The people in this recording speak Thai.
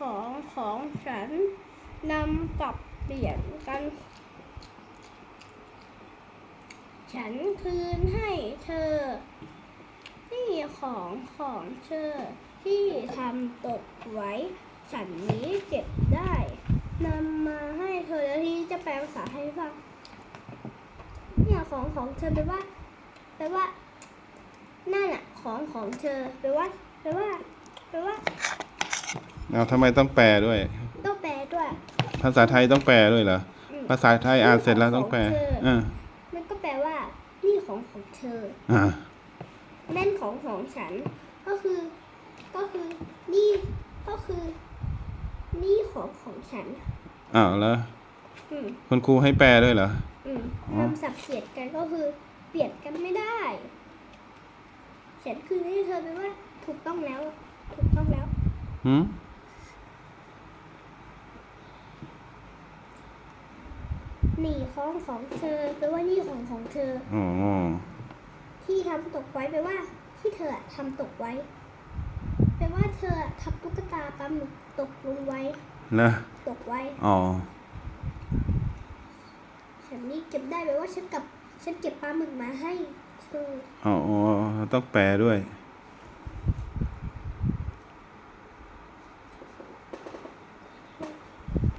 ของของฉันนำกลับเปลี่ยนกัน ฉันคืนให้เธอ นี่ของของเธอ ที่ทำตกไว้ ฉันนี้เก็บได้นำมาให้เธอแล้วที่จะแปลภาษาให้ฟังเนี่ยของของเธอแปลว่าแปลว่านั่นอะของของเธอแปลว่าแปลว่าแปลว่า เอาทำไมต้องแปลด้วย ต้องแปลด้วย ภาษาไทยต้องแปลด้วยเหรอ อืมภาษาไทยอ่านเสร็จแล้วต้องแปลอ่ามันก็แปลว่า นี่ของของเธอ อ่านั่นของของฉัน ก็คือ ก็คือ นี่ ก็คือ นี่ของของฉัน อ้าวแล้วอืม คุณครูให้แปลด้วยเหรอ อืมอ๋อนำสับเปลี่ยนกันก็คือเปลี่ยนกันไม่ได้ฉันคือให้เธอไปว่า ถูกต้องแล้ว ถูกต้องแล้ว หืม นี่ของของเธอแปลว่านี่ของของเธอ อ๋อ ที่ทำตกไว้แปลว่า ที่เธอทำตกไว้แปลว่าเธอทำตุ๊กตาปลาหมึกตกลงไว้นะตกไว้ อ๋อ ฉันนี่เก็บได้แปลว่าฉันกับ ฉันเก็บปลาหมึกมาให้เธออ๋อ ต้องแปลด้วยอ